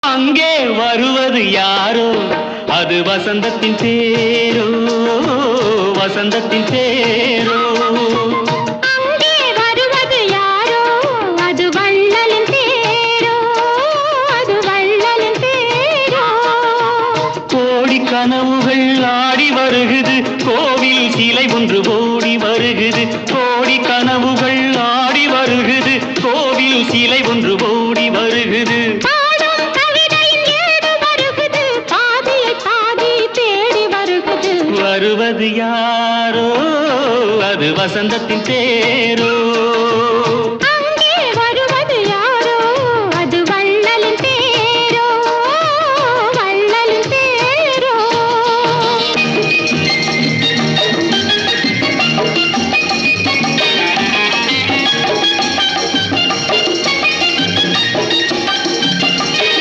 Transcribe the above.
அங்கே வருவது யாரோ? அது வசந்தத்தின் தேரோ? வசந்தத்தின் கோடி கனவுகள் ஆடி வருகுது. கோவில் சிலை ஒன்று ஓடி வருகுது. கோடி கனவுகள் ஆடி வருகுது. கோவில் சிலை ஒன்று ஓடி வருகுது. வருவது யாரோ? அது வசந்தத்தின் தேரோ